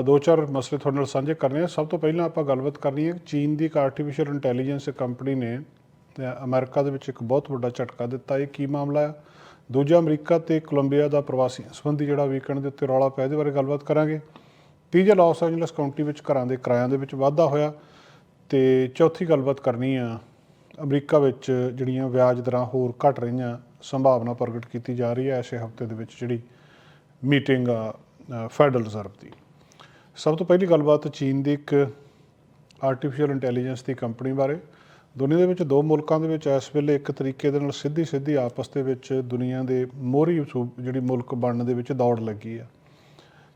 ਦੋ ਚਾਰ ਮਸਲੇ ਤੁਹਾਡੇ ਨਾਲ ਸਾਂਝੇ ਕਰਨੇ ਆ। ਸਭ ਤੋਂ ਪਹਿਲਾਂ ਆਪਾਂ ਗੱਲਬਾਤ ਕਰਨੀ ਹੈ ਕਿ ਚੀਨ ਦੀ ਇੱਕ ਆਰਟੀਫੀਸ਼ੀਅਲ ਇੰਟੈਲੀਜੈਂਸ ਕੰਪਨੀ ਨੇ ਅ, ਅਮਰੀਕਾ ਦੇ ਵਿੱਚ ਇੱਕ ਬਹੁਤ ਵੱਡਾ ਝਟਕਾ ਦਿੱਤਾ। ਇਹ ਕੀ ਮਾਮਲਾ ਹੈ ਦੂਜਾ ਅਮਰੀਕਾ ਤੇ ਕੋਲੰਬੀਆ ਦਾ ਪ੍ਰਵਾਸੀ ਸੰਬੰਧੀ ਜਿਹੜਾ ਵੀਕਐਂਡ ਦੇ ਉੱਤੇ ਰੌਲਾ ਪਿਆ ਇਹਦੇ ਬਾਰੇ ਗੱਲਬਾਤ ਕਰਾਂਗੇ। ਤੀਜਾ ਲਾਸ ਐਂਜਲਸ ਕਾਉਂਟੀ ਵਿੱਚ ਘਰਾਂ ਦੇ ਕਿਰਾਇਆਂ ਦੇ ਵਿੱਚ ਵਾਧਾ ਹੋਇਆ ਤੇ ਚੌਥੀ ਗੱਲਬਾਤ ਕਰਨੀ ਆ ਅਮਰੀਕਾ ਵਿੱਚ ਜਿਹੜੀਆਂ ਵਿਆਜ ਦਰਾਂ ਹੋਰ ਘਟ ਰਹੀਆਂ ਸੰਭਾਵਨਾ ਪ੍ਰਗਟ ਕੀਤੀ ਜਾ ਰਹੀ ਹੈ ਐਸੇ ਹਫ਼ਤੇ ਦੇ ਵਿੱਚ ਜਿਹੜੀ ਮੀਟਿੰਗ ਆ ਫੈਡਰਲ ਰਿਜ਼ਰਵ ਦੀ। ਸਭ ਤੋਂ ਪਹਿਲੀ ਗੱਲਬਾਤ ਚੀਨ ਦੀ ਇੱਕ ਆਰਟੀਫੀਸ਼ੀਅਲ ਇੰਟੈਲੀਜੈਂਸ ਦੀ ਕੰਪਨੀ ਬਾਰੇ। ਦੁਨੀਆ ਦੇ ਵਿੱਚ ਦੋ ਮੁਲਕਾਂ ਦੇ ਵਿੱਚ ਇਸ ਵੇਲੇ ਇੱਕ ਤਰੀਕੇ ਦੇ ਨਾਲ ਸਿੱਧੀ ਸਿੱਧੀ ਆਪਸ ਦੇ ਵਿੱਚ ਦੁਨੀਆ ਦੇ ਮੋਹਰੀ ਸੂ- ਜਿਹੜੀ ਮੁਲਕ ਬਣਨ ਦੇ ਵਿੱਚ ਦੌੜ ਲੱਗੀ ਆ।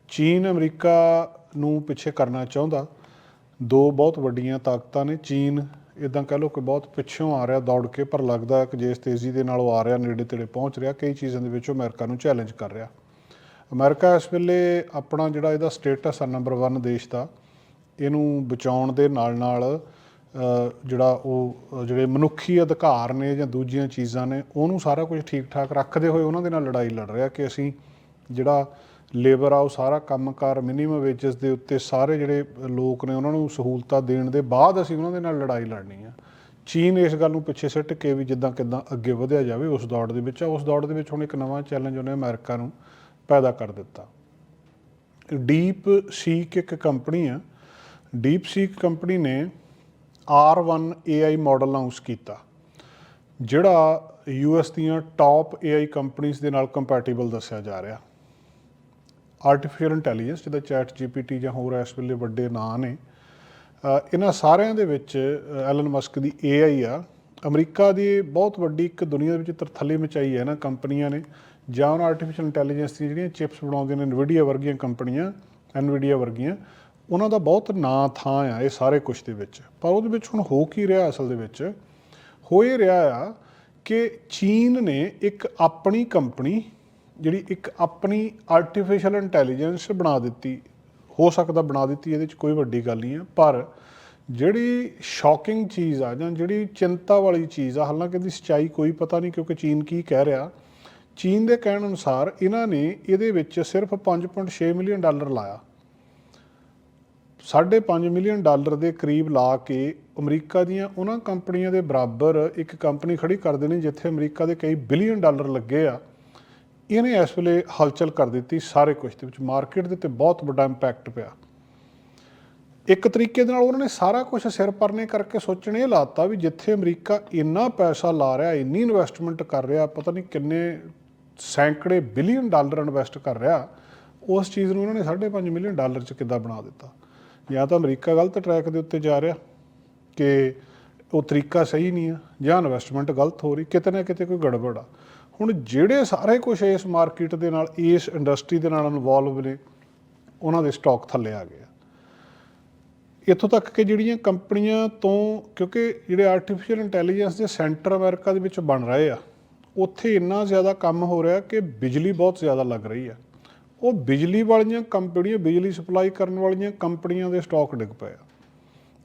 ਚੀਨ ਅਮਰੀਕਾ ਨੂੰ ਪਿੱਛੇ ਕਰਨਾ ਚਾਹੁੰਦਾ। ਦੋ ਬਹੁਤ ਵੱਡੀਆਂ ਤਾਕਤਾਂ ਨੇ। ਚੀਨ ਇਦਾਂ ਕਹਿ ਲਓ ਕਿ ਬਹੁਤ ਪਿੱਛੋਂ ਆ ਰਿਹਾ ਦੌੜ ਕੇ, ਪਰ ਲੱਗਦਾ ਹੈ ਕਿ ਜਿਸ ਤੇਜ਼ੀ ਦੇ ਨਾਲ ਉਹ ਆ ਰਿਹਾ ਨੇੜੇ ਤੇੜੇ ਪਹੁੰਚ ਰਿਹਾ, ਕਈ ਚੀਜ਼ਾਂ ਦੇ ਵਿੱਚ ਉਹ ਅਮਰੀਕਾ ਨੂੰ ਚੈਲੰਜ ਕਰ ਰਿਹਾ। ਅਮਰੀਕਾ ਇਸ ਵੇਲੇ ਆਪਣਾ ਜਿਹੜਾ ਇਹਦਾ ਸਟੇਟਸ ਆ ਨੰਬਰ 1 ਦੇਸ਼ ਦਾ, ਇਹਨੂੰ ਬਚਾਉਣ ਦੇ ਨਾਲ ਨਾਲ ਜਿਹੜਾ ਉਹ ਜਿਹੜੇ ਮਨੁੱਖੀ ਅਧਿਕਾਰ ਨੇ ਜਾਂ ਦੂਜੀਆਂ ਚੀਜ਼ਾਂ ਨੇ, ਉਹਨੂੰ ਸਾਰਾ ਕੁਝ ਠੀਕ ਠਾਕ ਰੱਖਦੇ ਹੋਏ ਉਹਨਾਂ ਦੇ ਨਾਲ ਲੜਾਈ ਲੜ ਰਿਹਾ ਕਿ ਅਸੀਂ ਜਿਹੜਾ ਲੇਬਰ ਆ, ਉਹ ਸਾਰਾ ਕੰਮਕਾਰ ਮਿਨੀਮਮ ਵੇਜਸ ਦੇ ਉੱਤੇ ਸਾਰੇ ਜਿਹੜੇ ਲੋਕ ਨੇ, ਉਹਨਾਂ ਨੂੰ ਸਹੂਲਤਾਂ ਦੇਣ ਦੇ ਬਾਅਦ ਅਸੀਂ ਉਹਨਾਂ ਦੇ ਨਾਲ ਲੜਾਈ ਲੜਨੀ ਆ। ਚੀਨ ਇਸ ਗੱਲ ਨੂੰ ਪਿੱਛੇ ਸਿੱਟ ਕੇ ਵੀ ਜਿੱਦਾਂ ਕਿਦਾਂ ਅੱਗੇ ਵਧਿਆ ਜਾਵੇ, ਉਸ ਦੌੜ ਦੇ ਵਿੱਚ ਆ, ਉਸ ਦੌੜ ਦੇ ਵਿੱਚ ਹੁਣ ਇੱਕ ਨਵਾਂ ਚੈਲੰਜ ਉਹਨੇ ਅਮਰੀਕਾ ਨੂੰ ਪੈਦਾ ਕਰ ਦਿੱਤਾ। ਡੀਪ ਸੀਕ ਇੱਕ ਕੰਪਨੀ ਆ। ਡੀਪ ਸੀਕ ਕੰਪਨੀ ਨੇ R1 AI ਮਾਡਲ ਅਨਾਉਂਸ ਕੀਤਾ, ਜਿਹੜਾ ਯੂਐਸ ਦੀਆਂ ਟਾਪ AI ਕੰਪਨੀਆਂ ਦੇ ਨਾਲ ਕੰਪੈਟੀਬਲ ਦੱਸਿਆ ਜਾ ਰਿਹਾ। ਆਰਟੀਫੀਸ਼ੀਅਲ ਇੰਟੈਲੀਜੈਂਸ ਜਿਹਦਾ ਚੈਟ ਜੀਪੀਟੀ ਜਾਂ ਹੋਰ ਇਸ ਵੇਲੇ ਵੱਡੇ ਨਾਂ ਨੇ ਇਹਨਾਂ ਸਾਰਿਆਂ ਦੇ ਵਿੱਚ ਐਲਨ ਮਸਕ ਦੀ AI ਆ। ਅਮਰੀਕਾ ਦੀ ਬਹੁਤ ਵੱਡੀ ਇੱਕ ਦੁਨੀਆ ਦੇ ਵਿੱਚ ਤਰਥੱਲੇ ਮਚਾਈ ਹੈ ਨਾ ਕੰਪਨੀਆਂ ਨੇ। ਜਾਂ ਉਹਨਾਂ ਆਰਟੀਫੀਸ਼ੀਅਲ ਇੰਟੈਲੀਜੈਂਸ ਦੀਆਂ ਜਿਹੜੀਆਂ ਚਿਪਸ ਬਣਾਉਂਦੀਆਂ ਨੇ ਨਵੀਡੀਆ ਵਰਗੀਆਂ ਕੰਪਨੀਆਂ ਐਨਵੀਡੀਆ ਵਰਗੀਆਂ, ਉਹਨਾਂ ਦਾ ਬਹੁਤ ਨਾਂ ਥਾਂ ਆ ਇਹ ਸਾਰੇ ਕੁਝ ਦੇ ਵਿੱਚ। ਪਰ ਉਹਦੇ ਵਿੱਚ ਹੁਣ ਹੋ ਕੀ ਰਿਹਾ ਅਸਲ ਦੇ ਵਿੱਚ? ਹੋ ਇਹ ਰਿਹਾ ਆ ਕਿ ਚੀਨ ਨੇ ਇੱਕ ਆਪਣੀ ਕੰਪਨੀ, ਜਿਹੜੀ ਇੱਕ ਆਪਣੀ ਆਰਟੀਫੀਸ਼ੀਅਲ ਇੰਟੈਲੀਜੈਂਸ ਬਣਾ ਦਿੱਤੀ, ਹੋ ਸਕਦਾ ਬਣਾ ਦਿੱਤੀ, ਇਹਦੇ ਵਿੱਚ ਕੋਈ ਵੱਡੀ ਗੱਲ ਨਹੀਂ ਆ, ਪਰ ਜਿਹੜੀ ਸ਼ੌਕਿੰਗ ਚੀਜ਼ ਆ ਜਾਂ ਜਿਹੜੀ ਚਿੰਤਾ ਵਾਲੀ ਚੀਜ਼ ਆ, ਹਾਲਾਂਕਿ ਇਹਦੀ ਸੱਚਾਈ ਕੋਈ ਪਤਾ ਨਹੀਂ ਕਿਉਂਕਿ ਚੀਨ ਕੀ ਕਹਿ ਰਿਹਾ ਚੀਨ ਦੇ ਕਹਿਣ ਅਨੁਸਾਰ ਇਹਨਾਂ ਨੇ ਇਹਦੇ ਵਿੱਚ ਸਿਰਫ 5.6 ਮਿਲੀਅਨ ਡਾਲਰ ਲਾਇਆ। 5.5 ਮਿਲੀਅਨ ਡਾਲਰ ਦੇ ਕਰੀਬ ਲਾ ਕੇ ਅਮਰੀਕਾ ਦੀਆਂ ਉਹਨਾਂ ਕੰਪਨੀਆਂ ਦੇ ਬਰਾਬਰ ਇੱਕ ਕੰਪਨੀ ਖੜੀ ਕਰ ਦੇਣੀ ਜਿੱਥੇ ਅਮਰੀਕਾ ਦੇ ਕਈ ਬਿਲੀਅਨ ਡਾਲਰ ਲੱਗੇ ਆ। ਇਹਨੇ ਇਸ ਵੇਲੇ ਹਲਚਲ ਕਰ ਦਿੱਤੀ ਸਾਰੇ ਕੁਝ ਦੇ ਵਿੱਚ। ਮਾਰਕੀਟ ਦੇ ਉੱਤੇ ਬਹੁਤ ਵੱਡਾ ਇੰਪੈਕਟ ਪਿਆ। ਇੱਕ ਤਰੀਕੇ ਦੇ ਨਾਲ ਉਹਨਾਂ ਨੇ ਸਾਰਾ ਕੁਝ ਸਿਰ ਪਰਨੇ ਕਰਕੇ ਸੋਚਣ ਇਹ ਲਾਤਾ ਵੀ ਜਿੱਥੇ ਅਮਰੀਕਾ ਇੰਨਾ ਪੈਸਾ ਲਾ ਰਿਹਾ, ਇੰਨੀ ਇਨਵੈਸਟਮੈਂਟ ਕਰ ਰਿਹਾ, ਪਤਾ ਨਹੀਂ ਕਿੰਨੇ ਸੈਂਕੜੇ ਬਿਲੀਅਨ ਡਾਲਰ ਇਨਵੈਸਟ ਕਰ ਰਿਹਾ, ਉਸ ਚੀਜ਼ ਨੂੰ ਉਹਨਾਂ ਨੇ 5.5 ਮਿਲੀਅਨ ਡਾਲਰ ਚ ਕਿੱਦਾਂ ਬਣਾ ਦਿੱਤਾ? ਜਾਂ ਤਾਂ ਅਮਰੀਕਾ ਗਲਤ ਟਰੈਕ ਦੇ ਉੱਤੇ ਜਾ ਰਿਹਾ ਕਿ ਉਹ ਤਰੀਕਾ ਸਹੀ ਨਹੀਂ ਆ, ਜਾਂ ਇਨਵੈਸਟਮੈਂਟ ਗਲਤ ਹੋ ਰਹੀ, ਕਿਤੇ ਨਾ ਕਿਤੇ ਕੋਈ ਗੜਬੜ ਆ। ਹੁਣ ਜਿਹੜੇ ਸਾਰੇ ਕੁਝ ਇਸ ਮਾਰਕੀਟ ਦੇ ਨਾਲ, ਇਸ ਇੰਡਸਟਰੀ ਦੇ ਨਾਲ ਇਨਵੋਲਵ ਨੇ, ਉਹਨਾਂ ਦੇ ਸਟਾਕ ਥੱਲੇ ਆ ਗਏ ਆ। ਇੱਥੋਂ ਤੱਕ ਕਿ ਜਿਹੜੀਆਂ ਕੰਪਨੀਆਂ ਤੋਂ, ਕਿਉਂਕਿ ਜਿਹੜੇ ਆਰਟੀਫੀਸ਼ੀਅਲ ਇੰਟੈਲੀਜੈਂਸ ਦੇ ਸੈਂਟਰ ਅਮਰੀਕਾ ਦੇ ਵਿੱਚ ਬਣ ਰਹੇ ਆ ਉੱਥੇ ਇੰਨਾ ਜ਼ਿਆਦਾ ਕੰਮ ਹੋ ਰਿਹਾ ਕਿ ਬਿਜਲੀ ਬਹੁਤ ਜ਼ਿਆਦਾ ਲੱਗ ਰਹੀ ਆ ਉਹ ਬਿਜਲੀ ਵਾਲੀਆਂ ਕੰਪਨੀਆਂ, ਬਿਜਲੀ ਸਪਲਾਈ ਕਰਨ ਵਾਲੀਆਂ ਕੰਪਨੀਆਂ ਦੇ ਸਟਾਕ ਡਿੱਗ ਪਏ ਆ।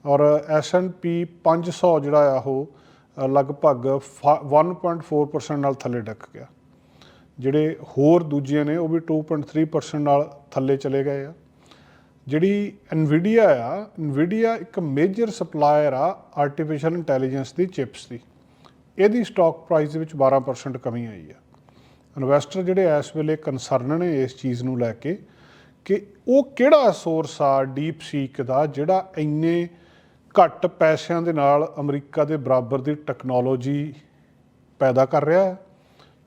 ਔਰ S&P 500 ਜਿਹੜਾ ਆ ਉਹ ਲਗਭਗ ਫ- 1.4% ਨਾਲ ਥੱਲੇ ਡਿੱਗ ਗਿਆ। ਜਿਹੜੇ ਹੋਰ ਦੂਜੀਆਂ ਨੇ, ਉਹ ਵੀ 2.3% ਨਾਲ ਥੱਲੇ ਚਲੇ ਗਏ ਆ। ਜਿਹੜੀ NVIDIA ਆ, NVIDIA ਇੱਕ ਮੇਜਰ ਸਪਲਾਇਰ ਆ ਆਰਟੀਫੀਸ਼ੀਅਲ ਇੰਟੈਲੀਜੈਂਸ ਦੀ ਚਿਪਸ ਦੀ। ਇਹਦੀ ਸਟਾਕ ਪ੍ਰਾਈਸ ਦੇ ਵਿੱਚ 12% ਕਮੀ ਆਈ ਆ ਇਨਵੈਸਟਰ ਜਿਹੜੇ ਇਸ ਵੇਲੇ ਕਨਸਰਨ ਨੇ ਇਸ ਚੀਜ਼ ਨੂੰ ਲੈ ਕੇ ਕਿ ਉਹ ਕਿਹੜਾ ਸੋਰਸ ਆ ਡੀਪ ਸੀਕ ਦਾ ਜਿਹੜਾ ਇੰਨੇ ਘੱਟ ਪੈਸਿਆਂ ਦੇ ਨਾਲ ਅਮਰੀਕਾ ਦੇ ਬਰਾਬਰ ਦੀ ਟੈਕਨੋਲੋਜੀ ਪੈਦਾ ਕਰ ਰਿਹਾ ਹੈ।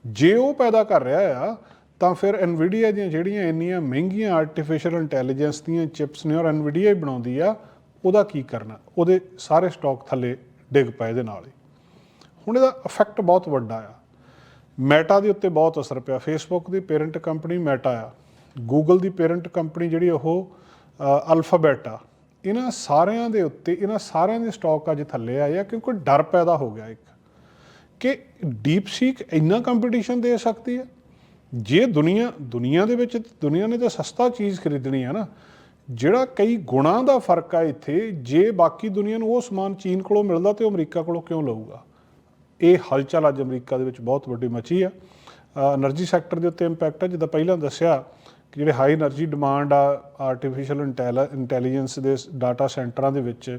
ਜੇ ਉਹ ਪੈਦਾ ਕਰ ਰਿਹਾ ਆ, ਤਾਂ ਫਿਰ ਐਨਵੀਡੀਆ ਦੀਆਂ ਜਿਹੜੀਆਂ ਇੰਨੀਆਂ ਮਹਿੰਗੀਆਂ ਆਰਟੀਫੀਸ਼ੀਅਲ ਇੰਟੈਲੀਜੈਂਸ ਦੀਆਂ ਚਿਪਸ ਨੇ ਔਰ ਐਨਵੀਡੀਆ ਹੀ ਬਣਾਉਂਦੀ ਆ, ਉਹਦਾ ਕੀ ਕਰਨਾ? ਉਹਦੇ ਸਾਰੇ ਸਟਾਕ ਥੱਲੇ ਡਿੱਗ ਪਏ ਦੇ ਨਾਲ ਹੀ। ਹੁਣ ਇਹਦਾ ਇਫੈਕਟ ਬਹੁਤ ਵੱਡਾ ਆ। ਮੈਟਾ ਦੇ ਉੱਤੇ ਬਹੁਤ ਅਸਰ ਪਿਆ। ਫੇਸਬੁੱਕ ਦੀ ਪੇਰੈਂਟ ਕੰਪਨੀ ਮੈਟਾ ਆ। ਗੂਗਲ ਦੀ ਪੇਰੈਂਟ ਕੰਪਨੀ ਜਿਹੜੀ ਉਹ ਅਲਫਾਬੈਟ ਆ। ਇਹਨਾਂ ਸਾਰਿਆਂ ਦੇ ਉੱਤੇ, ਇਹਨਾਂ ਸਾਰਿਆਂ ਦੇ ਸਟਾਕ ਅੱਜ ਥੱਲੇ ਆਏ ਆ ਕਿਉਂਕਿ ਡਰ ਪੈਦਾ ਹੋ ਗਿਆ ਇੱਕ। ਕਿ ਡੀਪ ਸੀਕ ਇੰਨਾ ਕੰਪੀਟੀਸ਼ਨ ਦੇ ਸਕਦੀ ਹੈ ਜੇ ਦੁਨੀਆ ਦੁਨੀਆ ਦੇ ਵਿੱਚ, ਦੁਨੀਆ ਨੇ ਤਾਂ ਸਸਤਾ ਚੀਜ਼ ਖਰੀਦਣੀ ਆ ਨਾ। ਜਿਹੜਾ ਕਈ ਗੁਣਾ ਦਾ ਫ਼ਰਕ ਆ ਇੱਥੇ, ਜੇ ਬਾਕੀ ਦੁਨੀਆ ਨੂੰ ਉਹ ਸਮਾਨ ਚੀਨ ਕੋਲੋਂ ਮਿਲਦਾ ਤੇ ਉਹ ਅਮਰੀਕਾ ਕੋਲੋਂ ਕਿਉਂ ਲਊਗਾ? ਇਹ ਹਲਚਲ ਅੱਜ ਅਮਰੀਕਾ ਦੇ ਵਿੱਚ ਬਹੁਤ ਵੱਡੀ ਮਚੀ ਆ। એનર્ਜੀ ਸੈਕਟਰ ਦੇ ਉੱਤੇ ਇੰਪੈਕਟ ਆ। ਜਿੱਦਾਂ ਪਹਿਲਾਂ ਦੱਸਿਆ ਕਿ ਜਿਹੜੇ ਹਾਈ એનર્ਜੀ ਡਿਮਾਂਡ ਆ ਆਰਟੀਫੀਸ਼ੀਅਲ ਇੰਟੈਲੀਜੈਂਸ ਦੇ ਡਾਟਾ ਸੈਂਟਰਾਂ ਦੇ ਵਿੱਚ,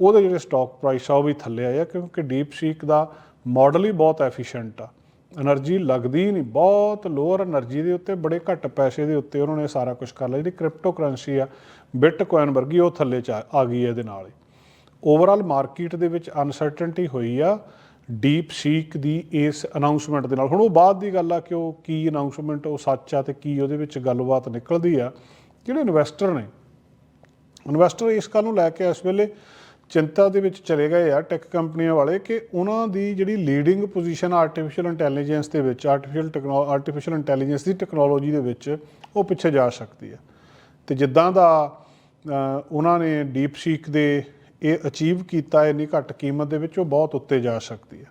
ਉਹਦੇ ਜਿਹੜੇ ਸਟਾਕ ਪ੍ਰਾਈਸ ਆ, ਉਹ ਵੀ ਥੱਲੇ ਆਇਆ ਕਿਉਂਕਿ ਡੀਪ ਸੀਕ ਦਾ ਮਾਡਲ ਹੀ ਬਹੁਤ ਐਫੀਸ਼ੀਐਂਟ ਆ। એનર્ਜੀ ਲੱਗਦੀ ਨਹੀਂ। ਬਹੁਤ ਲੋਅਰ એનર્ਜੀ ਦੇ ਉੱਤੇ, ਬੜੇ ਘੱਟ ਪੈਸੇ ਦੇ ਉੱਤੇ ਉਹਨਾਂ ਨੇ ਸਾਰਾ ਕੁਝ ਕਰ ਲਿਆ। ਜਿਹੜੀ ਕ੍ਰਿਪਟੋ ਕਰੰਸੀ ਆ ਬਿਟਕੋਇਨ ਵਰਗੀ ਉਹ ਥੱਲੇ ਚ ਆ ਗਈ ਇਹਦੇ ਨਾਲ ਓਵਰਆਲ ਮਾਰਕੀਟ ਦੇ ਵਿੱਚ ਅਨਸਰਟਨਟੀ ਹੋਈ ਆ। ਡੀਪ ਸੀਕ ਦੀ ਇਸ ਅਨਾਉਂਸਮੈਂਟ ਦੇ ਨਾਲ। ਹੁਣ ਉਹ ਬਾਅਦ ਦੀ ਗੱਲ ਆ ਕਿ ਉਹ ਕੀ ਅਨਾਉਂਸਮੈਂਟ ਉਹ ਸੱਚ ਆ ਤੇ ਕੀ ਉਹਦੇ ਵਿੱਚ ਗੱਲਬਾਤ ਨਿਕਲਦੀ ਆ। ਜਿਹੜੇ ਇਨਵੈਸਟਰ ਨੇ ਇਨਵੈਸਟਰ ਇਸ ਗੱਲ ਨੂੰ ਲੈ ਕੇ ਇਸ ਵੇਲੇ ਚਿੰਤਾ ਦੇ ਵਿੱਚ ਚਲੇ ਗਏ ਆ ਟੈਕ ਕੰਪਨੀਆਂ ਵਾਲੇ ਕਿ ਉਹਨਾਂ ਦੀ ਜਿਹੜੀ ਲੀਡਿੰਗ ਪੋਜੀਸ਼ਨ ਆਰਟੀਫੀਸ਼ੀਅਲ ਇੰਟੈਲੀਜੈਂਸ ਦੇ ਵਿੱਚ ਆਰਟੀਫੀਸ਼ੀਅਲ ਟੈਕਨੋ ਆਰਟੀਫੀਸ਼ੀਅਲ ਇੰਟੈਲੀਜੈਂਸ ਦੀ ਟੈਕਨੋਲੋਜੀ ਦੇ ਵਿੱਚ ਉਹ ਪਿੱਛੇ ਜਾ ਸਕਦੀ ਹੈ ਤੇ ਜਿੱਦਾਂ ਦਾ ਉਹਨਾਂ ਨੇ ਡੀਪ ਸੀਕ ਦੇ ਇਹ ਅਚੀਵ ਕੀਤਾ ਇੰਨੀ ਘੱਟ ਕੀਮਤ ਦੇ ਵਿੱਚ, ਉਹ ਬਹੁਤ ਉੱਤੇ ਜਾ ਸਕਦੀ ਹੈ।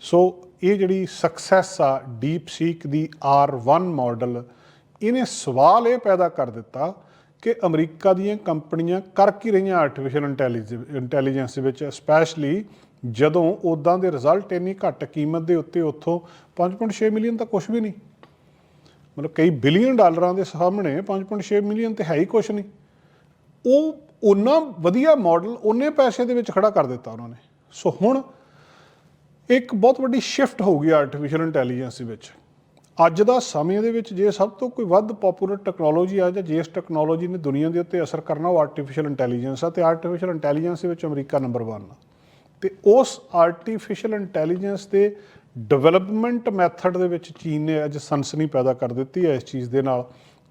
ਸੋ ਇਹ ਜਿਹੜੀ ਸਕਸੈਸ ਆ ਡੀਪ ਸੀਕ ਦੀ R1 ਮਾਡਲ ਇਹਨੇ ਸਵਾਲ ਇਹ ਪੈਦਾ ਕਰ ਦਿੱਤਾ ਕਿ ਅਮਰੀਕਾ ਦੀਆਂ ਕੰਪਨੀਆਂ ਕਰ ਕੀ ਰਹੀਆਂ ਆਰਟੀਫੀਸ਼ੀਅਲ ਇੰਟੈਲੀਜੈਂਸ ਦੇ ਵਿੱਚ ਸਪੈਸ਼ਲੀ ਜਦੋਂ ਉਦਾਂ ਦੇ ਰਿਜ਼ਲਟ ਇੰਨੀ ਘੱਟ ਕੀਮਤ ਦੇ ਉੱਤੇ ਉੱਥੋਂ 5.6 ਮਿਲੀਅਨ ਤਾਂ ਕੁਝ ਵੀ ਨਹੀਂ। ਮਤਲਬ ਕਈ ਬਿਲੀਅਨ ਡਾਲਰਾਂ ਦੇ ਸਾਹਮਣੇ 5.6 ਮਿਲੀਅਨ ਤੇ ਹੈ ਹੀ ਕੁਝ ਨਹੀਂ। ਉਹ ਉਹਨਾਂ ਵਧੀਆ ਮਾਡਲ ਉਹਨੇ ਪੈਸੇ ਦੇ ਵਿੱਚ ਖੜਾ ਕਰ ਦਿੱਤਾ ਉਹਨਾਂ ਨੇ। ਸੋ ਹੁਣ ਇੱਕ ਬਹੁਤ ਵੱਡੀ ਸ਼ਿਫਟ ਹੋ ਗਈ ਆਰਟੀਫੀਸ਼ੀਅਲ ਇੰਟੈਲੀਜੈਂਸ ਦੇ ਵਿੱਚ। ਅੱਜ ਦਾ ਸਮੇਂ ਦੇ ਵਿੱਚ ਜੇ ਸਭ ਤੋਂ ਕੋਈ ਵੱਧ ਪਪੂਲਰ ਟੈਕਨੋਲੋਜੀ ਆ ਜਾਂ ਜਿਸ ਟੈਕਨੋਲੋਜੀ ਨੇ ਦੁਨੀਆ ਦੇ ਉੱਤੇ ਅਸਰ ਕਰਨਾ ਉਹ ਆਰਟੀਫੀਸ਼ੀਅਲ ਇੰਟੈਲੀਜੈਂਸ ਆ ਤੇ ਆਰਟੀਫੀਸ਼ੀਅਲ ਇੰਟੈਲੀਜੈਂਸ ਦੇ ਵਿੱਚ ਅਮਰੀਕਾ ਨੰਬਰ 1 ਆ। ਤੇ ਉਸ ਆਰਟੀਫੀਸ਼ੀਅਲ ਇੰਟੈਲੀਜੈਂਸ ਦੇ ਡਿਵੈਲਪਮੈਂਟ ਮੈਥਡ ਦੇ ਵਿੱਚ ਚੀਨ ਨੇ ਅੱਜ ਸਨਸਨੀ ਪੈਦਾ ਕਰ ਦਿੱਤੀ ਹੈ ਇਸ ਚੀਜ਼ ਦੇ ਨਾਲ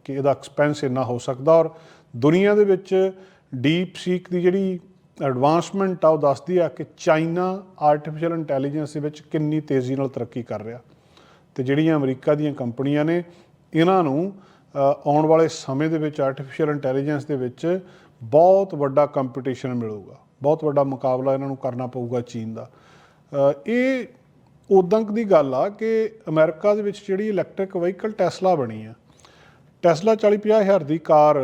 ਕਿ ਇਹਦਾ ਐਕਸਪੈਂਸ ਇੰਨਾ ਹੋ ਸਕਦਾ ਔਰ ਦੁਨੀਆ ਦੇ ਵਿੱਚ ਡੀਪ ਸੀਕ ਦੀ ਜਿਹੜੀ ਐਡਵਾਂਸਮੈਂਟ ਆ, ਉਹ ਦੱਸਦੀ ਆ ਕਿ ਚਾਈਨਾ ਆਰਟੀਫੀਸ਼ੀਅਲ ਇੰਟੈਲੀਜੈਂਸ ਦੇ ਵਿੱਚ ਕਿੰਨੀ ਤੇਜ਼ੀ ਨਾਲ ਤਰੱਕੀ ਕਰ ਰਿਹਾ। ਤੇ ਜਿਹੜੀਆਂ ਅਮਰੀਕਾ ਦੀਆਂ ਕੰਪਨੀਆਂ ਨੇ, ਇਹਨਾਂ ਨੂੰ ਆਉਣ ਵਾਲੇ ਸਮੇਂ ਦੇ ਵਿੱਚ ਆਰਟੀਫੀਸ਼ੀਅਲ ਇੰਟੈਲੀਜੈਂਸ ਦੇ ਵਿੱਚ ਬਹੁਤ ਵੱਡਾ ਕੰਪੀਟੀਸ਼ਨ ਮਿਲੂਗਾ। ਬਹੁਤ ਵੱਡਾ ਮੁਕਾਬਲਾ ਇਹਨਾਂ ਨੂੰ ਕਰਨਾ ਪਊਗਾ ਚੀਨ ਦਾ। ਇਹ ਉਦੋਂ ਦੀ ਗੱਲ ਆ ਕਿ ਅਮਰੀਕਾ ਦੇ ਵਿੱਚ ਜਿਹੜੀ ਇਲੈਕਟ੍ਰਿਕ ਵਹੀਕਲ ਟੈਸਲਾ ਬਣੀ ਆ ਟੈਸਲਾ 40-50 ਹਜ਼ਾਰ ਦੀ ਕਾਰ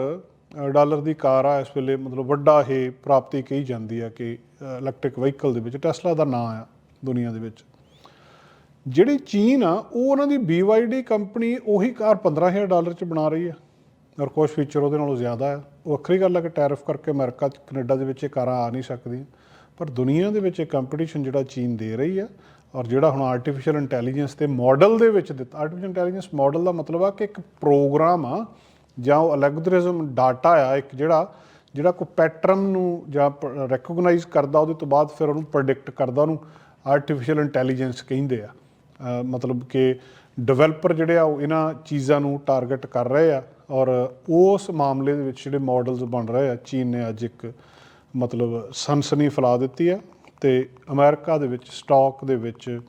ਡਾਲਰ ਦੀ ਕਾਰ ਆ, ਇਸ ਵੇਲੇ ਮਤਲਬ ਵੱਡਾ ਇਹ ਪ੍ਰਾਪਤੀ ਕਹੀ ਜਾਂਦੀ ਆ ਕਿ ਇਲੈਕਟ੍ਰਿਕ ਵਹੀਕਲ ਦੇ ਵਿੱਚ ਟੈਸਲਾ ਦਾ ਨਾਂ ਆ ਦੁਨੀਆ ਦੇ ਵਿੱਚ। ਜਿਹੜੀ ਚੀਨ ਆ, ਉਹ ਉਹਨਾਂ ਦੀ BYD ਕੰਪਨੀ ਉਹੀ ਕਾਰ 15000 ਡਾਲਰ ਚ ਬਣਾ ਰਹੀ ਆ। ਔਰ ਕੁਝ ਫੀਚਰ ਉਹਦੇ ਨਾਲੋਂ ਜ਼ਿਆਦਾ ਆ। ਉਹ ਵੱਖਰੀ ਗੱਲ ਆ ਕਿ ਟੈਰਿਫ ਕਰਕੇ ਅਮਰੀਕਾ ਚ ਕੈਨੇਡਾ ਦੇ ਵਿੱਚ ਇਹ ਕਾਰਾਂ ਆ ਨਹੀਂ ਸਕਦੀਆਂ। ਪਰ ਦੁਨੀਆ ਦੇ ਵਿੱਚ ਇਹ ਕੰਪੀਟੀਸ਼ਨ ਜਿਹੜਾ ਚੀਨ ਦੇ ਰਹੀ ਆ, ਔਰ ਜਿਹੜਾ ਹੁਣ ਆਰਟੀਫੀਸ਼ੀਅਲ ਇੰਟੈਲੀਜੈਂਸ ਦੇ ਮਾਡਲ ਦੇ ਵਿੱਚ ਦਿੱਤਾ ਆਰਟੀਫੀਸ਼ੀਅਲ ਇੰਟੈਲੀਜੈਂਸ ਮਾਡਲ ਦਾ ਮਤਲਬ ਆ ਕਿ ਇੱਕ ਪ੍ਰੋਗਰਾਮ ਆ ਜਾਂ ਉਹ ਅਲਗੋਰਿਥਮ ਡਾਟਾ ਆ, ਇੱਕ ਜਿਹੜਾ ਜਿਹੜਾ ਕੋਈ ਪੈਟਰਨ ਨੂੰ ਜਾਂ ਰੈਕੋਗਨਾਈਜ਼ ਕਰਦਾ, ਉਹਦੇ ਤੋਂ ਬਾਅਦ ਫਿਰ ਉਹਨੂੰ ਪ੍ਰੈਡਿਕਟ ਕਰਦਾ, ਉਹਨੂੰ ਆਰਟੀਫੀਸ਼ੀਅਲ ਇੰਟੈਲੀਜੈਂਸ ਕਹਿੰਦੇ ਆ। ਮਤਲਬ ਕਿ ਡਿਵੈਲਪਰ ਜਿਹੜੇ ਆ, ਉਹ ਇਹਨਾਂ ਚੀਜ਼ਾਂ ਨੂੰ ਟਾਰਗੇਟ ਕਰ ਰਹੇ ਆ ਔਰ ਉਸ ਮਾਮਲੇ ਦੇ ਵਿੱਚ ਜਿਹੜੇ ਮਾਡਲਸ ਬਣ ਰਹੇ ਆ, ਚੀਨ ਨੇ ਅੱਜ ਇੱਕ ਮਤਲਬ ਸਨਸਨੀ ਫੈਲਾ ਦਿੱਤੀ ਆ ਤੇ ਅਮਰੀਕਾ ਦੇ ਵਿੱਚ ਸਟਾਕ ਦੇ ਵਿੱਚ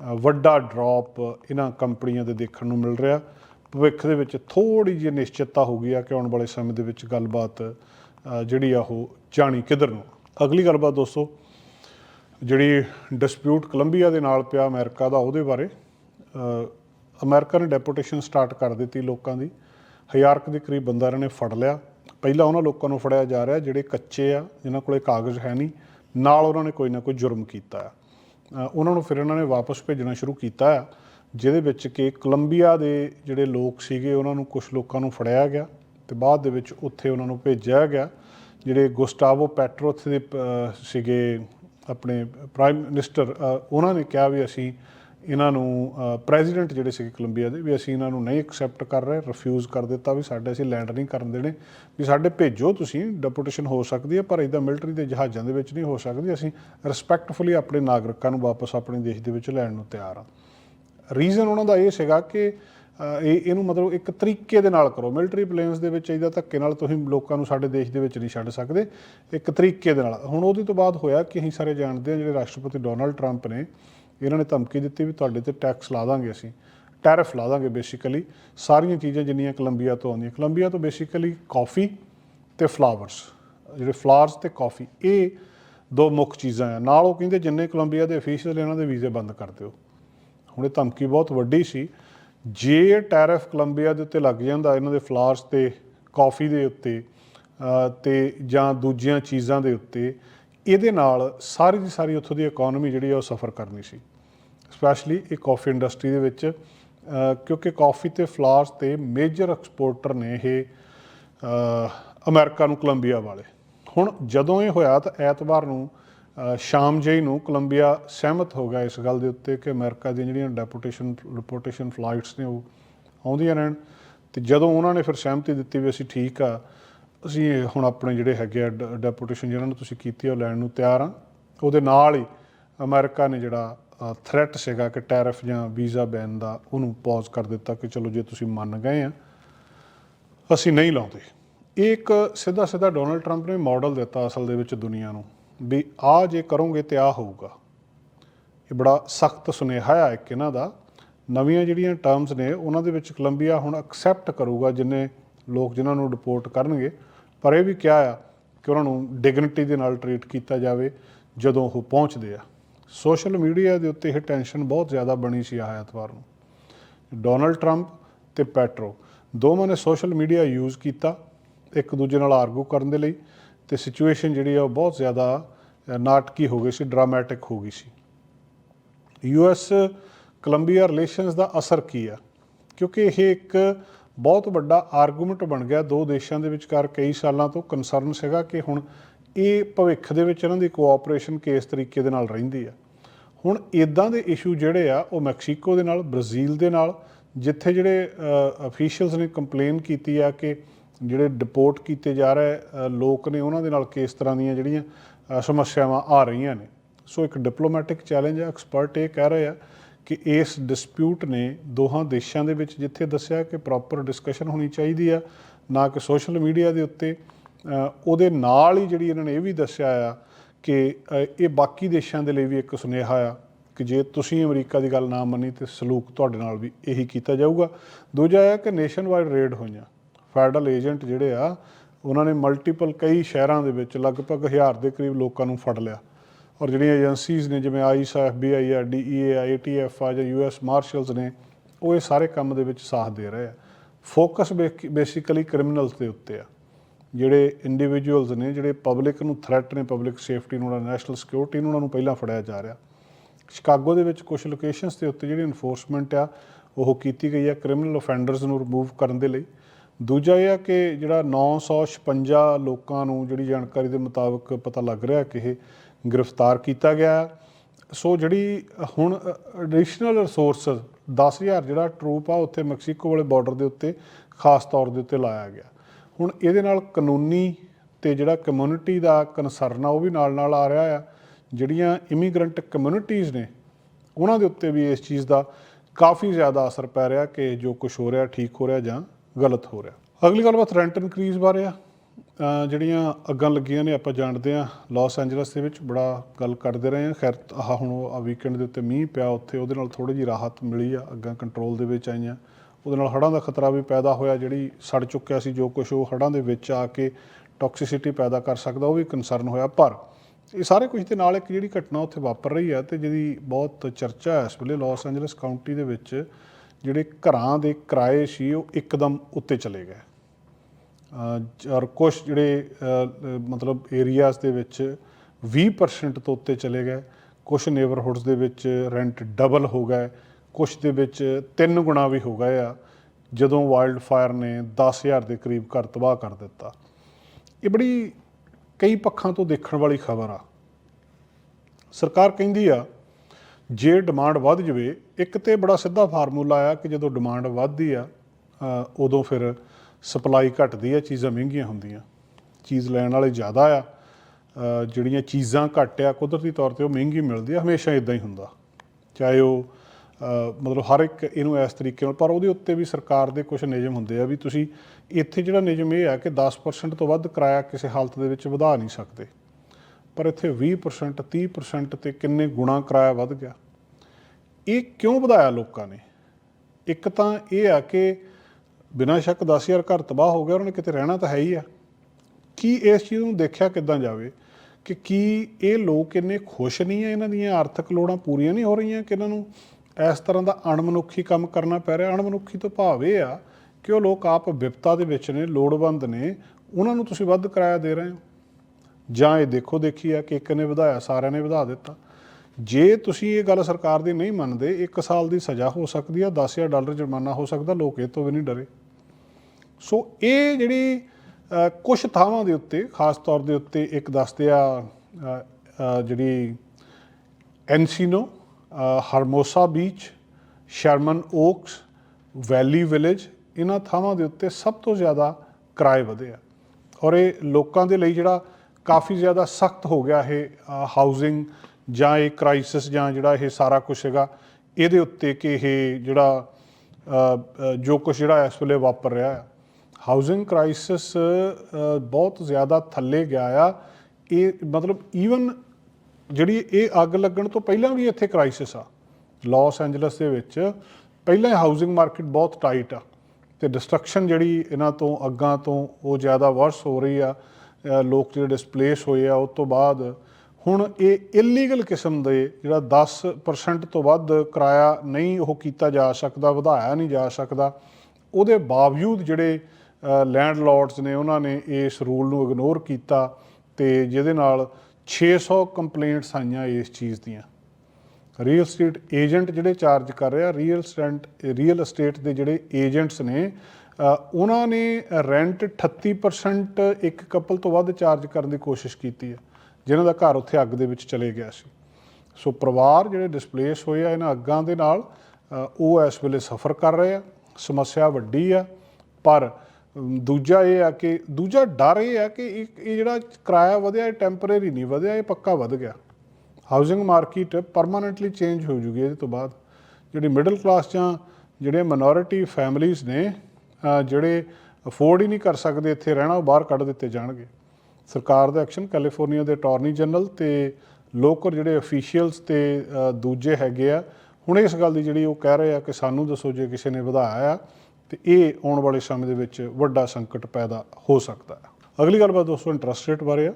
ਵੱਡਾ ਡ੍ਰੌਪ ਇਹਨਾਂ ਕੰਪਨੀਆਂ ਦੇ ਦੇਖਣ ਨੂੰ ਮਿਲ ਰਿਹਾ। ਭਵਿੱਖ ਦੇ ਵਿੱਚ ਥੋੜੀ ਜਿਹੀ ਨਿਸ਼ਚਿਤਤਾ ਹੋ ਗਈ ਆ ਕਿ ਆਉਣ ਵਾਲੇ ਸਮੇਂ ਦੇ ਵਿੱਚ ਗੱਲਬਾਤ ਜਿਹੜੀ ਆ ਉਹ ਜਾਣੀ ਕਿੱਧਰ ਨੂੰ। ਅਗਲੀ ਗੱਲਬਾਤ ਦੋਸਤੋ ਜਿਹੜੀ ਡਿਸਪਿਊਟ ਕੋਲੰਬੀਆ ਦੇ ਨਾਲ ਪਿਆ ਅਮਰੀਕਾ ਦਾ ਉਹਦੇ ਬਾਰੇ ਅ, ਅਮਰੀਕਾ ਨੇ ਡੈਪੂਟੇਸ਼ਨ ਸਟਾਰਟ ਕਰ ਦਿੱਤੀ ਲੋਕਾਂ ਦੀ। ਹਜ਼ਾਰ ਕੁ ਦੇ ਕਰੀਬ ਬੰਦਾ ਇਹਨਾਂ ਨੇ ਫੜ ਲਿਆ। ਪਹਿਲਾਂ ਉਹਨਾਂ ਲੋਕਾਂ ਨੂੰ ਫੜਿਆ ਜਾ ਰਿਹਾ ਜਿਹੜੇ ਕੱਚੇ ਆ ਜਿਨ੍ਹਾਂ ਕੋਲੇ ਕਾਗਜ਼ ਹੈ ਨਹੀਂ ਨਾਲ ਉਹਨਾਂ ਨੇ ਕੋਈ ਨਾ ਕੋਈ ਜੁਰਮ ਕੀਤਾ ਆ। ਉਹਨਾਂ ਨੂੰ ਫਿਰ ਇਹਨਾਂ ਨੇ ਵਾਪਸ ਭੇਜਣਾ ਸ਼ੁਰੂ ਕੀਤਾ ਆ। ਜਿਹਦੇ ਵਿੱਚ ਕਿ ਕੋਲੰਬੀਆ ਦੇ ਜਿਹੜੇ ਲੋਕ ਸੀਗੇ, ਉਹਨਾਂ ਨੂੰ ਕੁਝ ਲੋਕਾਂ ਨੂੰ ਫੜਿਆ ਗਿਆ ਤੇ ਬਾਅਦ ਦੇ ਵਿੱਚ ਉੱਥੇ ਉਹਨਾਂ ਨੂੰ ਭੇਜਿਆ ਗਿਆ। ਜਿਹੜੇ ਗੁਸਟਾਵੋ ਪੈਟਰੋ ਉੱਥੇ ਦੇ ਸੀਗੇ ਆਪਣੇ ਪ੍ਰਾਈਮ ਮਿਨਿਸਟਰ ਉਹਨਾਂ ਨੇ ਕਿਹਾ ਵੀ ਅਸੀਂ ਇਹਨਾਂ ਨੂੰ ਪ੍ਰੈਜ਼ੀਡੈਂਟ ਜਿਹੜੇ ਸੀਗੇ ਕੋਲੰਬੀਆ ਦੇ, ਵੀ ਅਸੀਂ ਇਹਨਾਂ ਨੂੰ ਨਹੀਂ ਐਕਸੈਪਟ ਕਰ ਰਹੇ ਰਿਫਿਊਜ਼ ਕਰ ਦਿੱਤਾ ਵੀ ਸਾਡੇ ਅਸੀਂ ਲੈਂਡ ਨਹੀਂ ਕਰਨ ਦੇਣੇ, ਵੀ ਸਾਡੇ ਭੇਜੋ ਤੁਸੀਂ ਡੈਪੂਟੇਸ਼ਨ ਹੋ ਸਕਦੀ ਹੈ, ਪਰ ਇਦਾਂ ਮਿਲਟਰੀ ਦੇ ਜਹਾਜ਼ਾਂ ਦੇ ਵਿੱਚ ਨਹੀਂ ਹੋ ਸਕਦੀ, ਅਸੀਂ ਰਿਸਪੈਕਟਫੁਲੀ ਆਪਣੇ ਨਾਗਰਿਕਾਂ ਨੂੰ ਵਾਪਸ ਆਪਣੇ ਦੇਸ਼ ਦੇ ਵਿੱਚ ਲੈਣ ਨੂੰ ਤਿਆਰ ਹਾਂ। ਰੀਜ਼ਨ ਉਹਨਾਂ ਦਾ ਇਹ ਸੀਗਾ ਕਿ ਇਹ, ਇਹਨੂੰ ਮਤਲਬ ਇੱਕ ਤਰੀਕੇ ਦੇ ਨਾਲ ਕਰੋ। ਮਿਲਟਰੀ ਪਲੇਨਸ ਦੇ ਵਿੱਚ ਇਹਦਾ ਧੱਕੇ ਨਾਲ ਤੁਸੀਂ ਲੋਕਾਂ ਨੂੰ ਸਾਡੇ ਦੇਸ਼ ਦੇ ਵਿੱਚ ਨਹੀਂ ਛੱਡ ਸਕਦੇ। ਇੱਕ ਤਰੀਕੇ ਦੇ ਨਾਲ। ਹੁਣ ਉਹਦੇ ਤੋਂ ਬਾਅਦ ਹੋਇਆ ਕਿ ਅਸੀਂ ਸਾਰੇ ਜਾਣਦੇ ਹਾਂ ਜਿਹੜੇ ਰਾਸ਼ਟਰਪਤੀ ਡੋਨਲਡ ਟਰੰਪ ਨੇ, ਇਹਨਾਂ ਨੇ ਧਮਕੀ ਦਿੱਤੀ ਵੀ ਤੁਹਾਡੇ ਤੇ ਟੈਕਸ ਲਾ ਦਾਂਗੇ ਅਸੀਂ। ਟੈਰਿਫ ਲਾ ਦਾਂਗੇ ਬੇਸਿਕਲੀ ਸਾਰੀਆਂ ਚੀਜ਼ਾਂ ਜਿੰਨੀਆਂ ਕੋਲੰਬੀਆ ਤੋਂ ਆਉਂਦੀਆਂ। ਕੋਲੰਬੀਆ ਤੋਂ ਬੇਸਿਕਲੀ ਕਾਫੀ ਤੇ ਫਲਾਵਰਸ ਜਿਹੜੇ ਫਲਾਵਰਸ ਤੇ ਕਾਫੀ ਇਹ ਦੋ ਮੁੱਖ ਚੀਜ਼ਾਂ ਆ। ਨਾਲ ਉਹ ਕਹਿੰਦੇ ਜਿੰਨੇ ਕੋਲੰਬੀਆ ਦੇ ਅਫੀਸ਼ੀਅਲ ਇਹਨਾਂ ਦੇ ਵੀਜ਼ੇ ਬੰਦ ਕਰ ਦਿਓ। ਹੁਣ ਇਹ ਧਮਕੀ ਬਹੁਤ ਵੱਡੀ ਸੀ। ਜੇ ਟੈਰਿਫ ਕੋਲੰਬੀਆ ਦੇ ਉੱਤੇ ਲੱਗ ਜਾਂਦਾ ਇਹਨਾਂ ਦੇ ਫਲਾਰਸ ਤੇ ਕਾਫੀ ਦੇ ਉੱਤੇ ਅ, ਤੇ ਜਾਂ ਦੂਜੀਆਂ ਚੀਜ਼ਾਂ ਦੇ ਉੱਤੇ ਇਹਦੇ ਨਾਲ ਸਾਰੀ ਦੀ ਸਾਰੀ ਉੱਥੋਂ ਦੀ ਇਕਨੋਮੀ ਜਿਹੜੀ ਆ ਉਹ ਸਫਰ ਕਰਨੀ ਸੀ। ਸਪੈਸ਼ਲੀ ਇਹ ਕਾਫੀ ਇੰਡਸਟਰੀ ਦੇ ਵਿੱਚ ਕਿਉਂਕਿ ਕਾਫੀ ਤੇ ਫਲਾਰਸ ਤੇ ਮੇਜਰ ਐਕਸਪੋਰਟਰ ਨੇ ਇਹ ਅ, ਅਮਰੀਕਾ ਨੂੰ ਕੋਲੰਬੀਆ ਵਾਲੇ। ਹੁਣ ਜਦੋਂ ਇਹ ਹੋਇਆ ਤਾਂ ਐਤਵਾਰ ਨੂੰ ਸ਼ਾਮ ਜਿਹੀ ਨੂੰ ਕੋਲੰਬੀਆ ਸਹਿਮਤ ਹੋ ਗਿਆ ਇਸ ਗੱਲ ਦੇ ਉੱਤੇ ਕਿ ਅਮਰੀਕਾ ਦੀਆਂ ਜਿਹੜੀਆਂ ਡੈਪੂਟੇਸ਼ਨ ਰਿਪੋਰਟੇਸ਼ਨ ਫਲਾਈਟਸ ਨੇ ਉਹ ਆਉਂਦੀਆਂ ਰਹਿਣ। ਤੇ ਜਦੋਂ ਉਹਨਾਂ ਨੇ ਫਿਰ ਸਹਿਮਤੀ ਦਿੱਤੀ ਵੀ ਅਸੀਂ ਠੀਕ ਆ, ਅਸੀਂ ਹੁਣ ਆਪਣੇ ਜਿਹੜੇ ਹੈਗੇ ਆ ਡੈਪੂਟੇਸ਼ਨ ਜਿਹਨਾਂ ਨੂੰ ਤੁਸੀਂ ਕੀਤੀ ਉਹ ਲੈਣ ਨੂੰ ਤਿਆਰ ਆ। ਉਹਦੇ ਨਾਲ ਹੀ ਅਮਰੀਕਾ ਨੇ ਜਿਹੜਾ ਥ੍ਰੈਟ ਸੀਗਾ ਕਿ ਟੈਰਿਫ ਜਾਂ ਵੀਜ਼ਾ ਬੈਨ ਦਾ ਉਹਨੂੰ ਪੌਜ਼ ਕਰ ਦਿੱਤਾ ਕਿ ਚਲੋ ਜੇ ਤੁਸੀਂ ਮੰਨ ਗਏ ਆ, ਅਸੀਂ ਨਹੀਂ ਲਾਉਂਦੇ। ਇਹ ਇੱਕ ਸਿੱਧਾ ਸਿੱਧਾ ਡੋਨਲਡ ਟਰੰਪ ਨੇ ਮਾਡਲ ਦਿੱਤਾ ਅਸਲ ਦੇ ਵਿੱਚ ਦੁਨੀਆ ਨੂੰ। ਵੀ ਆ ਜੇ ਕਰੋਗੇ ਤੇ ਆ ਹੋਊਗਾ। ਇਹ ਬੜਾ ਸਖਤ ਸੁਨੇਹਾ ਹੈ ਇੱਕ ਇਹਨਾਂ ਦਾ। ਨਵੀਆਂ ਜਿਹੜੀਆਂ ਟਰਮਸ ਨੇ, ਉਹਨਾਂ ਦੇ ਵਿੱਚ ਕੋਲੰਬੀਆ ਹੁਣ ਐਕਸੈਪਟ ਕਰੂਗਾ ਜਿੰਨੇ ਲੋਕ ਜਿਨ੍ਹਾਂ ਨੂੰ ਡਿਪੋਰਟ ਕਰਨਗੇ। ਪਰ ਇਹ ਵੀ ਕਿਹਾ ਆ ਕਿ ਉਹਨਾਂ ਨੂੰ ਡਿਗਨਿਟੀ ਦੇ ਨਾਲ ਟਰੀਟ ਕੀਤਾ ਜਾਵੇ ਜਦੋਂ ਉਹ ਪਹੁੰਚਦੇ ਆ। ਸੋਸ਼ਲ ਮੀਡੀਆ ਦੇ ਉੱਤੇ ਇਹ ਟੈਨਸ਼ਨ ਬਹੁਤ ਜ਼ਿਆਦਾ ਬਣੀ ਸੀ ਆਹ ਐਤਵਾਰ ਨੂੰ। ਡੋਨਲਡ ਟਰੰਪ ਤੇ ਪੈਟਰੋ ਦੋਵਾਂ ਨੇ ਸੋਸ਼ਲ ਮੀਡੀਆ ਯੂਜ਼ ਕੀਤਾ, ਇੱਕ ਦੂਜੇ ਨਾਲ ਆਰਗੂ ਕਰਨ ਦੇ ਲਈ। ਤੇ ਸਿਚੁਏਸ਼ਨ ਜਿਹੜੀ ਆ ਉਹ ਬਹੁਤ ਜ਼ਿਆਦਾ ਨਾਟਕੀ ਹੋ ਗਈ ਸੀ ਡਰਾਮੈਟਿਕ ਹੋ ਗਈ ਸੀ। ਯੂਐਸ ਕੋਲੰਬੀਆ ਰਿਲੇਸ਼ਨਸ ਦਾ ਅਸਰ ਕੀ ਆ? ਕਿਉਂਕਿ ਇਹ ਇੱਕ ਬਹੁਤ ਵੱਡਾ ਆਰਗੂਮੈਂਟ ਬਣ ਗਿਆ ਦੋ ਦੇਸ਼ਾਂ ਦੇ ਵਿਚਕਾਰ ਕਈ ਸਾਲਾਂ ਤੋਂ ਕਨਸਰਨ ਸੀਗਾ ਕਿ ਹੁਣ ਇਹ ਭਵਿੱਖ ਦੇ ਵਿੱਚ ਇਹਨਾਂ ਦੀ ਕੋਆਪਰੇਸ਼ਨ ਕਿਸ ਤਰੀਕੇ ਦੇ ਨਾਲ ਰਹਿੰਦੀ ਆ। ਹੁਣ ਇਦਾਂ ਦੇ ਇਸ਼ੂ ਜਿਹੜੇ ਆ, ਉਹ ਮੈਕਸੀਕੋ ਦੇ ਨਾਲ, ਬ੍ਰਾਜ਼ੀਲ ਦੇ ਨਾਲ, ਜਿੱਥੇ ਜਿਹੜੇ ਅਫੀਸ਼ੀਅਲਸ ਨੇ ਕੰਪਲੇਨ ਕੀਤੀ ਆ ਕਿ ਜਿਹੜੇ ਡਿਪੋਰਟ ਕੀਤੇ ਜਾ ਰਹੇ ਲੋਕ ਨੇ ਉਹਨਾਂ ਦੇ ਨਾਲ ਕਿਸ ਤਰ੍ਹਾਂ ਦੀਆਂ ਜਿਹੜੀਆਂ ਸਮੱਸਿਆਵਾਂ ਆ ਰਹੀਆਂ ਨੇ। ਸੋ ਇੱਕ ਡਿਪਲੋਮੈਟਿਕ ਚੈਲੰਜ ਹੈ ਐਕਸਪਰਟ ਇਹ ਕਹਿ ਰਹੇ ਆ ਕਿ ਇਸ ਡਿਸਪਿਊਟ ਨੇ ਦੋਹਾਂ ਦੇਸ਼ਾਂ ਦੇ ਵਿੱਚ ਜਿੱਥੇ ਦੱਸਿਆ ਕਿ ਪ੍ਰੋਪਰ ਡਿਸਕਸ਼ਨ ਹੋਣੀ ਚਾਹੀਦੀ ਆ, ਨਾ ਕਿ ਸੋਸ਼ਲ ਮੀਡੀਆ ਦੇ ਉੱਤੇ ਉਹਦੇ ਨਾਲ ਹੀ ਜਿਹੜੀ ਇਹਨਾਂ ਨੇ ਇਹ ਵੀ ਦੱਸਿਆ ਆ ਕਿ ਇਹ ਬਾਕੀ ਦੇਸ਼ਾਂ ਦੇ ਲਈ ਵੀ ਇੱਕ ਸੁਨੇਹਾ ਆ ਕਿ ਜੇ ਤੁਸੀਂ ਅਮਰੀਕਾ ਦੀ ਗੱਲ ਨਾ ਮੰਨੀ ਤੇ ਸਲੂਕ ਤੁਹਾਡੇ ਨਾਲ ਵੀ ਇਹੀ ਕੀਤਾ ਜਾਊਗਾ। ਦੂਜਾ ਇਹ ਕਿ ਨੇਸ਼ਨ ਵਾਈਡ ਰੇਡ ਹੋਈਆਂ। ਫੈਡਰਲ ਏਜੰਟ ਜਿਹੜੇ ਆ, ਉਹਨਾਂ ਨੇ ਮਲਟੀਪਲ ਕਈ ਸ਼ਹਿਰਾਂ ਦੇ ਵਿੱਚ ਲਗਭਗ ਹਜ਼ਾਰ ਦੇ ਕਰੀਬ ਲੋਕਾਂ ਨੂੰ ਫੜ ਲਿਆ। ਔਰ ਜਿਹੜੀਆਂ ਏਜੰਸੀਜ਼ ਨੇ, ਜਿਵੇਂ ਆਈਸ ਐਫਬੀਆਈ ਆ ਡੀਈਏ ਆ ਏਟੀਐਫ ਆ ਜਾਂ ਯੂਐਸ ਮਾਰਸ਼ਲਸ ਨੇ, ਉਹ ਇਹ ਸਾਰੇ ਕੰਮ ਦੇ ਵਿੱਚ ਸਾਥ ਦੇ ਰਹੇ ਆ। ਫੋਕਸ ਬੇਸਿਕਲੀ ਕ੍ਰਿਮੀਨਲਸ ਦੇ ਉੱਤੇ ਆ। ਜਿਹੜੇ ਇੰਡੀਵਿਜੂਅਲਸ ਨੇ, ਜਿਹੜੇ ਪਬਲਿਕ ਨੂੰ ਥ੍ਰੈਟ ਨੇ, ਪਬਲਿਕ ਸੇਫਟੀ ਨੂੰ ਨੈਸ਼ਨਲ ਸਿਕਿਉਰਿਟੀ ਨੂੰ, ਉਹਨਾਂ ਨੂੰ ਪਹਿਲਾਂ ਫੜਿਆ ਜਾ ਰਿਹਾ। ਸ਼ਿਕਾਗੋ ਦੇ ਵਿੱਚ ਕੁਝ ਲੋਕੇਸ਼ਨਸ ਦੇ ਉੱਤੇ ਜਿਹੜੀ ਇਨਫੋਰਸਮੈਂਟ ਆ, ਉਹ ਕੀਤੀ ਗਈ ਆ ਕ੍ਰਿਮੀਨਲ ਅਫੈਂਡਰਸ ਨੂੰ ਰਿਮੂਵ ਕਰਨ ਦੇ ਲਈ। ਦੂਜਾ ਇਹ ਆ ਕਿ ਜਿਹੜਾ 956 ਲੋਕਾਂ ਨੂੰ ਜਿਹੜੀ ਜਾਣਕਾਰੀ ਦੇ ਮੁਤਾਬਕ ਪਤਾ ਲੱਗ ਰਿਹਾ ਕਿ ਇਹ ਗ੍ਰਿਫਤਾਰ ਕੀਤਾ ਗਿਆ ਹੈ। ਸੋ ਜਿਹੜੀ ਹੁਣ ਐਡੀਸ਼ਨਲ ਰਿਸੋਰਸ 10000 ਜਿਹੜਾ ਟਰੂਪ ਆ, ਉੱਥੇ ਮੈਕਸੀਕੋ ਵਾਲੇ ਬਾਰਡਰ ਦੇ ਉੱਤੇ ਖਾਸ ਤੌਰ ਦੇ ਉੱਤੇ ਲਾਇਆ ਗਿਆ ਹੁਣ ਇਹਦੇ ਨਾਲ ਕਾਨੂੰਨੀ ਤੇ ਜਿਹੜਾ ਕਮਿਊਨਿਟੀ ਦਾ ਕਨਸਰਨ ਆ, ਉਹ ਵੀ ਨਾਲ ਨਾਲ ਆ ਰਿਹਾ ਆ ਜਿਹੜੀਆਂ ਇਮੀਗ੍ਰੈਂਟ ਕਮਿਊਨਿਟੀਆਂ ਨੇ, ਉਹਨਾਂ ਦੇ ਉੱਤੇ ਵੀ ਇਸ ਚੀਜ਼ ਦਾ ਕਾਫੀ ਜ਼ਿਆਦਾ ਅਸਰ ਪੈ ਰਿਹਾ ਕਿ ਜੋ ਕੁਝ ਹੋ ਰਿਹਾ, ਠੀਕ ਹੋ ਰਿਹਾ ਜਾਂ ਗਲਤ ਹੋ ਰਿਹਾ। ਅਗਲੀ ਗੱਲਬਾਤ ਰੈਂਟ ਇਨਕਰੀਜ਼ ਬਾਰੇ ਆ। ਜਿਹੜੀਆਂ ਅੱਗਾਂ ਲੱਗੀਆਂ ਨੇ, ਆਪਾਂ ਜਾਣਦੇ ਆ ਲਾਸ ਐਂਜਲਸ ਦੇ ਵਿੱਚ ਬੜਾ ਗੱਲ ਕਰਦੇ ਰਹੇ ਆ ਖੈਰ, ਆਹ ਹੁਣ ਆ ਵੀਕਐਂਡ ਦੇ ਉੱਤੇ ਮੀਂਹ ਪਿਆ ਉੱਥੇ, ਉਹਦੇ ਨਾਲ ਥੋੜੀ ਜਿਹੀ ਰਾਹਤ ਮਿਲੀ ਆ, ਅੱਗਾਂ ਕੰਟਰੋਲ ਦੇ ਵਿੱਚ ਆਈਆਂ। ਉਹਦੇ ਨਾਲ ਹੜ੍ਹਾਂ ਦਾ ਖਤਰਾ ਵੀ ਪੈਦਾ ਹੋਇਆ, ਜਿਹੜੀ ਸੜ ਚੁੱਕਿਆ ਸੀ, ਜੋ ਕੁਝ ਉਹ ਹੜ੍ਹਾਂ ਦੇ ਵਿੱਚ ਆ ਕੇ ਟੌਕਸਿਸਿਟੀ ਪੈਦਾ ਕਰ ਸਕਦਾ, ਉਹ ਵੀ ਕੰਸਰਨ ਹੋਇਆ। ਪਰ ਇਹ ਸਾਰੇ ਕੁਝ ਦੇ ਨਾਲ ਇੱਕ ਜਿਹੜੀ ਘਟਨਾ ਉੱਥੇ ਵਾਪਰ ਰਹੀ ਹੈ ਤੇ ਜਿਹਦੀ ਬਹੁਤ ਚਰਚਾ ਹੈ ਇਸ ਵੇਲੇ ਲਾਸ ਐਂਜਲਸ ਕਾਉਂਟੀ ਦੇ ਵਿੱਚ ਜਿਹੜੇ ਘਰਾਂ ਦੇ ਕਿਰਾਏ ਸੀ, ਉਹ ਇੱਕਦਮ ਉੱਤੇ ਚਲੇ ਗਏ। ਔਰ ਕੁਝ ਜਿਹੜੇ ਮਤਲਬ ਏਰੀਆਜ਼ ਦੇ ਵਿੱਚ 20% ਤੋਂ ਉੱਤੇ ਚਲੇ ਗਏ। ਕੁਝ ਨੇਬਰਹੁੱਡਸ ਦੇ ਵਿੱਚ ਰੈਂਟ ਡਬਲ ਹੋ ਗਏ। ਕੁਝ ਦੇ ਵਿੱਚ ਤਿੰਨ ਗੁਣਾ ਵੀ ਹੋ ਗਏ ਆ। ਜਦੋਂ ਵਾਈਲਡ ਫਾਇਰ ਨੇ 10000 ਦੇ ਕਰੀਬ ਘਰ ਤਬਾਹ ਕਰ ਦਿੱਤਾ। ਇਹ ਬੜੀ ਕਈ ਪੱਖਾਂ ਤੋਂ ਦੇਖਣ ਵਾਲੀ ਖਬਰ ਆ। ਸਰਕਾਰ ਕਹਿੰਦੀ ਆ ਜੇ ਡਿਮਾਂਡ ਵੱਧ ਜਵੇ, ਇੱਕ ਤੇ ਬੜਾ ਸਿੱਧਾ ਫਾਰਮੂਲਾ ਆ ਕਿ ਜਦੋਂ ਡਿਮਾਂਡ ਵੱਧਦੀ ਆ ਉਦੋਂ ਫਿਰ ਸਪਲਾਈ ਘਟਦੀ ਆ, ਚੀਜ਼ਾਂ ਮਹਿੰਗੀਆਂ ਹੁੰਦੀਆਂ। ਚੀਜ਼ ਲੈਣ ਵਾਲੇ ਜ਼ਿਆਦਾ ਆ ਜਿਹੜੀਆਂ ਚੀਜ਼ਾਂ ਘੱਟ ਆ, ਕੁਦਰਤੀ ਤੌਰ ਤੇ ਉਹ ਮਹਿੰਗੀ ਮਿਲਦੀ ਆ, ਹਮੇਸ਼ਾ ਇਦਾਂ ਹੀ ਹੁੰਦਾ। ਚਾਹੇ ਉਹ ਮਤਲਬ ਹਰ ਇੱਕ ਇਹਨੂੰ ਇਸ ਤਰੀਕੇ ਨਾਲ, ਪਰ ਉਹਦੇ ਉੱਤੇ ਵੀ ਸਰਕਾਰ ਦੇ ਕੁਝ ਨਿਯਮ ਹੁੰਦੇ ਆ ਵੀ ਤੁਸੀਂ ਇੱਥੇ ਜਿਹੜਾ ਨਿਯਮ ਇਹ ਆ ਕਿ 10% ਤੋਂ ਵੱਧ ਕਿਰਾਇਆ ਕਿਸੇ ਹਾਲਤ ਦੇ ਵਿੱਚ ਵਧਾ ਨਹੀਂ ਸਕਦੇ। ਪਰ ਇੱਥੇ 20% 30% ਤੇ ਕਿੰਨੇ ਗੁਣਾ ਕਿਰਾਇਆ ਵੱਧ ਗਿਆ। ਇਹ ਕਿਉਂ ਵਧਾਇਆ ਲੋਕਾਂ ਨੇ? ਇੱਕ ਤਾਂ ਇਹ ਆ ਕਿ ਬਿਨਾਂ ਸ਼ੱਕ 10000 ਘਰ ਤਬਾਹ ਹੋ ਗਿਆ ਉਹਨਾਂ ਨੇ ਕਿਤੇ ਰਹਿਣਾ ਤਾਂ ਹੈ ਹੀ ਆ। ਕੀ ਇਸ ਚੀਜ਼ ਨੂੰ ਦੇਖਿਆ ਕਿੱਦਾਂ ਜਾਵੇ ਕਿ ਕੀ ਇਹ ਲੋਕ ਇੰਨੇ ਖੁਸ਼ ਨਹੀਂ ਆ, ਇਹਨਾਂ ਦੀਆਂ ਆਰਥਿਕ ਲੋੜਾਂ ਪੂਰੀਆਂ ਨਹੀਂ ਹੋ ਰਹੀਆਂ ਕਿ ਇਹਨਾਂ ਨੂੰ ਇਸ ਤਰ੍ਹਾਂ ਦਾ ਅਣਮਨੁੱਖੀ ਕੰਮ ਕਰਨਾ ਪੈ ਰਿਹਾ? ਅਣਮਨੁੱਖੀ ਤੋਂ ਭਾਵ ਇਹ ਆ ਕਿ ਉਹ ਲੋਕ ਆਪ ਵਿਪਤਾ ਦੇ ਵਿੱਚ ਨੇ, ਲੋੜਵੰਦ ਨੇ, ਉਹਨਾਂ ਨੂੰ ਤੁਸੀਂ ਵੱਧ ਕਿਰਾਇਆ ਦੇ ਰਹੇ ਹੋ। ਜਾਂ ਇਹ ਦੇਖੋ ਦੇਖੀ ਆ ਕਿ ਇੱਕ ਨੇ ਵਧਾਇਆ, ਸਾਰਿਆਂ ਨੇ ਵਧਾ ਦਿੱਤਾ। ਜੇ ਤੁਸੀਂ ਇਹ ਗੱਲ ਸਰਕਾਰ ਦੀ ਨਹੀਂ ਮੰਨਦੇ 1 ਸਾਲ ਦੀ ਸਜ਼ਾ ਹੋ ਸਕਦੀ ਆ 10000 ਡਾਲਰ ਜੁਰਮਾਨਾ ਹੋ ਸਕਦਾ, ਲੋਕ ਇਹ ਤੋਂ ਵੀ ਨਹੀਂ ਡਰੇ। ਸੋ ਇਹ ਜਿਹੜੀ ਕੁਝ ਥਾਵਾਂ ਦੇ ਉੱਤੇ, ਖਾਸ ਤੌਰ ਦੇ ਉੱਤੇ ਇੱਕ ਦੱਸਦੇ ਆ ਜਿਹੜੀ Encino Hermosa Beach, Sherman Oaks, Valley Village, ਇਹਨਾਂ ਥਾਵਾਂ ਦੇ ਉੱਤੇ ਸਭ ਤੋਂ ਜ਼ਿਆਦਾ ਕਿਰਾਏ ਵਧੇ ਆ। ਔਰ ਇਹ ਲੋਕਾਂ ਦੇ ਲਈ ਜਿਹੜਾ ਕਾਫੀ ਜ਼ਿਆਦਾ ਸਖਤ ਹੋ ਗਿਆ ਇਹ ਹਾਊਸਿੰਗ ਜਾਂ ਇਹ ਕ੍ਰਾਈਸਿਸ ਜਾਂ ਜਿਹੜਾ ਇਹ ਸਾਰਾ ਕੁਝ ਹੈਗਾ, ਇਹਦੇ ਉੱਤੇ ਕਿ ਇਹ ਜਿਹੜਾ ਜੋ ਕੁਝ ਜਿਹੜਾ ਇਸ ਵੇਲੇ ਵਾਪਰ ਰਿਹਾ ਹੈ ਹਾਊਸਿੰਗ ਕ੍ਰਾਈਸਿਸ ਬਹੁਤ ਜ਼ਿਆਦਾ ਥੱਲੇ ਗਿਆ ਆ। ਇਹ ਮਤਲਬ ਈਵਨ ਜਿਹੜੀ ਇਹ ਅੱਗ ਲੱਗਣ ਤੋਂ ਪਹਿਲਾਂ ਵੀ ਇੱਥੇ ਕ੍ਰਾਈਸਿਸ ਆ। ਲਾਸ ਐਂਜਲਸ ਦੇ ਵਿੱਚ ਪਹਿਲਾਂ ਹਾਊਸਿੰਗ ਮਾਰਕੀਟ ਬਹੁਤ ਟਾਈਟ ਆ। ਤੇ ਡਿਸਟਰਕਸ਼ਨ ਜਿਹੜੀ ਇਹਨਾਂ ਤੋਂ, ਅੱਗਾਂ ਤੋਂ ਉਹ ਜ਼ਿਆਦਾ ਵਰਸ ਹੋ ਰਹੀ ਆ। ਲੋਕ ਜਿਹੜੇ ਡਿਸਪਲੇਸ ਹੋਏ ਆ ਉਸ ਤੋਂ ਬਾਅਦ ਹੁਣ ਇਹ ਇਲੀਗਲ ਕਿਸਮ ਦੇ ਜਿਹੜਾ 10% ਤੋਂ ਵੱਧ ਕਿਰਾਇਆ ਨਹੀਂ ਉਹ ਕੀਤਾ ਜਾ ਸਕਦਾ, ਵਧਾਇਆ ਨਹੀਂ ਜਾ ਸਕਦਾ, ਉਹਦੇ ਬਾਵਜੂਦ ਜਿਹੜੇ ਲੈਂਡਲੋਰਡਸ ਨੇ, ਉਹਨਾਂ ਨੇ ਇਸ ਰੂਲ ਨੂੰ ਇਗਨੋਰ ਕੀਤਾ ਤੇ ਜਿਹਦੇ ਨਾਲ 600 ਕੰਪਲੇਂਟਸ ਆਈਆਂ ਇਸ ਚੀਜ਼ ਦੀਆਂ। ਰੀਅਲ ਸਟੇਟ ਏਜੰਟ ਜਿਹੜੇ ਚਾਰਜ ਕਰ ਰਿਹਾ ਰੀਅਲ ਸਟੈਂਟ ਰੀਅਲ ਅਸਟੇਟ ਦੇ ਜਿਹੜੇ ਏਜੰਟਸ ਨੇ ਉਹਨਾਂ ਨੇ ਰੈਂਟ 38% ਇੱਕ ਕਪਲ ਤੋਂ ਵੱਧ ਚਾਰਜ ਕਰਨ ਦੀ ਕੋਸ਼ਿਸ਼ ਕੀਤੀ ਹੈ, ਜਿਨ੍ਹਾਂ ਦਾ ਘਰ ਉੱਥੇ ਅੱਗ ਦੇ ਵਿੱਚ ਚਲੇ ਗਿਆ ਸੀ। ਸੋ ਪਰਿਵਾਰ ਜਿਹੜੇ ਡਿਸਪਲੇਸ ਹੋਏ ਆ ਇਹਨਾਂ ਅੱਗਾਂ ਦੇ ਨਾਲ ਉਹ ਇਸ ਵੇਲੇ ਸਫਰ ਕਰ ਰਹੇ ਆ, ਸਮੱਸਿਆ ਵੱਡੀ ਆ, ਪਰ ਦੂਜਾ ਇਹ ਆ ਕਿ, ਦੂਜਾ ਡਰ ਇਹ ਆ ਕਿ ਇਹ ਇਹ ਜਿਹੜਾ ਕਿਰਾਇਆ ਵਧਿਆ, ਇਹ ਟੈਂਪਰੇਰੀ ਨਹੀਂ ਵਧਿਆ, ਇਹ ਪੱਕਾ ਵਧ ਗਿਆ। ਹਾਊਸਿੰਗ ਮਾਰਕੀਟ ਪਰਮਾਨੈਂਟਲੀ ਚੇਂਜ ਹੋ ਜੂਗੀ ਇਹਦੇ ਤੋਂ ਬਾਅਦ। ਜਿਹੜੀ ਮਿਡਲ ਕਲਾਸ ਜਾਂ ਜਿਹੜੇ ਮਿਨੋਰਿਟੀ ਫੈਮਿਲੀਆਂ ਨੇ ਜਿਹੜੇ ਅਫੋਰਡ ਹੀ ਨਹੀਂ ਕਰ ਸਕਦੇ ਇੱਥੇ ਰਹਿਣਾ, ਉਹ ਬਾਹਰ ਕੱਢ ਦਿੱਤੇ ਜਾਣਗੇ। ਸਰਕਾਰ ਦਾ ਐਕਸ਼ਨ ਕੈਲੀਫੋਰਨੀਆ ਦੇ ਅਟਾਰਨੀ ਜਨਰਲ ਤੇ ਲੋਕਲ ਜਿਹੜੇ ਅਫੀਸ਼ੀਅਲਸ ਤੇ ਦੂਜੇ ਹੈਗੇ ਆ, ਹੁਣ ਇਸ ਗੱਲ ਦੀ ਜਿਹੜੀ ਉਹ ਕਹਿ ਰਹੇ ਆ ਕਿ ਸਾਨੂੰ ਦੱਸੋ ਜੇ ਕਿਸੇ ਨੇ ਵਧਾਇਆ ਆ, ਤੇ ਇਹ ਆਉਣ ਵਾਲੇ ਸਮੇਂ ਦੇ ਵਿੱਚ ਵੱਡਾ ਸੰਕਟ ਪੈਦਾ ਹੋ ਸਕਦਾ ਹੈ। ਅਗਲੀ ਗੱਲਬਾਤ ਦੋਸਤੋ ਇੰਟਰਸਟ ਰੇਟ ਬਾਰੇ ਆ।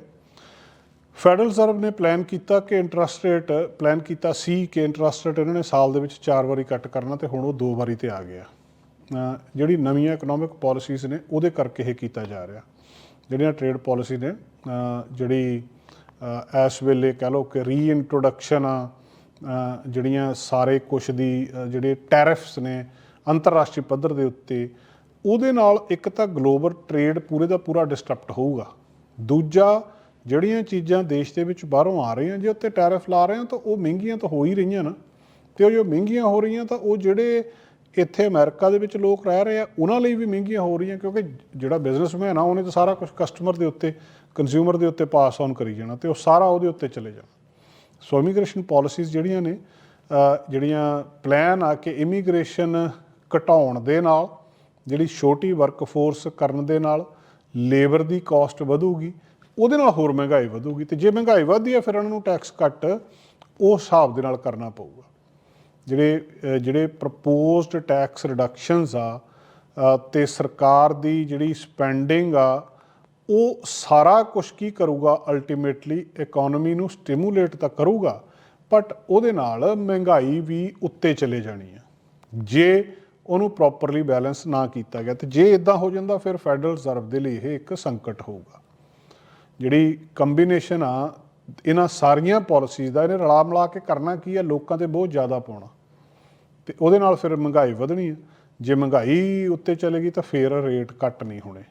ਫੈਡਰਲ ਰਿਜ਼ਰਵ ਨੇ ਪਲਾਨ ਕੀਤਾ ਕਿ ਇੰਟਰਸਟ ਰੇਟ ਪਲਾਨ ਕੀਤਾ ਸੀ ਕਿ ਇੰਟਰਸਟ ਰੇਟ ਇਹਨਾਂ ਨੇ ਸਾਲ ਦੇ ਵਿੱਚ ਚਾਰ ਵਾਰੀ ਕੱਟ ਕਰਨਾ ਤੇ ਹੁਣ ਉਹ ਦੋ ਵਾਰੀ ਤੇ ਆ ਗਿਆ। ਜਿਹੜੀ ਨਵੀਆਂ ਇਕਨੋਮਿਕ ਪਾਲਿਸੀਜ਼ ਨੇ, ਉਹਦੇ ਕਰਕੇ ਇਹ ਕੀਤਾ ਜਾ ਰਿਹਾ। ਜਿਹੜੀਆਂ ਟ੍ਰੇਡ ਪਾਲਿਸੀ ਨੇ ਜਿਹੜੀ ਇਸ ਵੇਲੇ ਕਹ ਲਓ ਕਿ ਰੀਇੰਟਰੋਡਕਸ਼ਨ ਆ ਜਿਹੜੀਆਂ ਸਾਰੇ ਕੁਛ ਦੀ ਜਿਹੜੇ ਟੈਰਿਫਸ ਨੇ ਅੰਤਰਰਾਸ਼ਟਰੀ ਪੱਧਰ ਦੇ ਉੱਤੇ, ਉਹਦੇ ਨਾਲ ਇੱਕ ਤਾਂ ਗਲੋਬਲ ਟ੍ਰੇਡ ਪੂਰੇ ਦਾ ਪੂਰਾ ਡਿਸਟਰਪਟ ਹੋਊਗਾ। ਦੂਜਾ, ਜਿਹੜੀਆਂ ਚੀਜ਼ਾਂ ਦੇਸ਼ ਦੇ ਵਿੱਚ ਬਾਹਰੋਂ ਆ ਰਹੀਆਂ, ਜੇ ਉੱਤੇ ਟੈਰਿਫ ਲਾ ਰਹੇ ਆ ਤਾਂ ਉਹ ਮਹਿੰਗੀਆਂ ਤਾਂ ਹੋ ਹੀ ਰਹੀਆਂ ਨਾ। ਤੇ ਉਹ ਜੋ ਮਹਿੰਗੀਆਂ ਹੋ ਰਹੀਆਂ ਤਾਂ ਉਹ ਜਿਹੜੇ ਇੱਥੇ ਅਮਰੀਕਾ ਦੇ ਵਿੱਚ ਲੋਕ ਰਹਿ ਰਹੇ ਆ, ਉਹਨਾਂ ਲਈ ਵੀ ਮਹਿੰਗੀਆਂ ਹੋ ਰਹੀਆਂ ਕਿਉਂਕਿ ਜਿਹੜਾ ਬਿਜ਼ਨਸਮੈਨ ਆ, ਉਹਨੇ ਤਾਂ ਸਾਰਾ ਕੁਝ ਕਸਟਮਰ ਦੇ ਉੱਤੇ ਕੰਜ਼ਿਊਮਰ ਦੇ ਉੱਤੇ ਪਾਸ ਔਨ ਕਰੀ ਜਾਣਾ ਤੇ ਉਹ ਸਾਰਾ ਉਹਦੇ ਉੱਤੇ ਚਲੇ ਜਾਣਾ। ਸੋ ਇਮੀਗ੍ਰੇਸ਼ਨ ਪਾਲਿਸੀਜ਼ ਜਿਹੜੀਆਂ ਨੇ ਜਿਹੜੀਆਂ ਪਲਾਨ ਆ ਕਿ ਇਮੀਗ੍ਰੇਸ਼ਨ ਘਟਾਉਣ ਦੇ ਨਾਲ, ਜਿਹੜੀ ਛੋਟੀ ਵਰਕਫੋਰਸ ਕਰਨ ਦੇ ਨਾਲ ਲੇਬਰ ਦੀ ਕਾਸਟ ਵਧੂਗੀ, ਉਹਦੇ ਨਾਲ ਹੋਰ ਮਹਿੰਗਾਈ ਵਧੂਗੀ ਤੇ ਜੇ ਮਹਿੰਗਾਈ ਵਧਦੀ ਹੈ ਫਿਰ ਉਹਨਾਂ ਨੂੰ ਟੈਕਸ ਕੱਟ ਉਸ ਹਿਸਾਬ ਦੇ ਨਾਲ ਕਰਨਾ ਪਊਗਾ। ਜਿਹੜੇ ਜਿਹੜੇ ਪ੍ਰਪੋਜ਼ਡ ਟੈਕਸ ਰਿਡਕਸ਼ਨਸ ਆ ਅ, ਤੇ ਸਰਕਾਰ ਦੀ ਜਿਹੜੀ ਸਪੈਂਡਿੰਗ ਆ ਉਹ ਸਾਰਾ ਕੁਝ ਕੀ ਕਰੂਗਾ? ਅਲਟੀਮੇਟਲੀ ਇਕਨੋਮੀ ਨੂੰ ਸਟਿਮੂਲੇਟ ਤਾਂ ਕਰੂਗਾ ਬਟ ਉਹਦੇ ਨਾਲ ਮਹਿੰਗਾਈ ਵੀ ਉੱਤੇ ਚਲੇ ਜਾਣੀ ਆ। ਜੇ ਉਹਨੂੰ ਪ੍ਰੋਪਰਲੀ ਬੈਲੈਂਸ ਨਾ ਕੀਤਾ ਗਿਆ ਤੇ ਜੇ ਇਦਾਂ ਹੋ ਜਾਂਦਾ ਫਿਰ ਫੈਡਰਲ ਰਿਜ਼ਰਵ ਦੇ ਲਈ ਇਹ ਇੱਕ ਸੰਕਟ ਹੋਊਗਾ। ਜਿਹੜੀ ਕੰਬੀਨੇਸ਼ਨ ਆ ਇਹਨਾਂ ਸਾਰੀਆਂ ਪਾਲਿਸੀਜ਼ ਦਾ ਇਹਨੇ ਰਲਾ ਮਿਲਾ ਕੇ ਕਰਨਾ ਕੀ ਆ ਲੋਕਾਂ ਤੇ ਬਹੁਤ ਜ਼ਿਆਦਾ ਪਾਉਣਾ। ਤੇ ਉਹਦੇ ਨਾਲ ਫਿਰ ਮਹਿੰਗਾਈ ਵਧਣੀ ਹੈ। ਜੇ ਮਹਿੰਗਾਈ ਉੱਤੇ ਚਲੇਗੀ ਤਾਂ ਫਿਰ ਰੇਟ ਘੱਟ ਨਹੀਂ ਹੋਣੇ।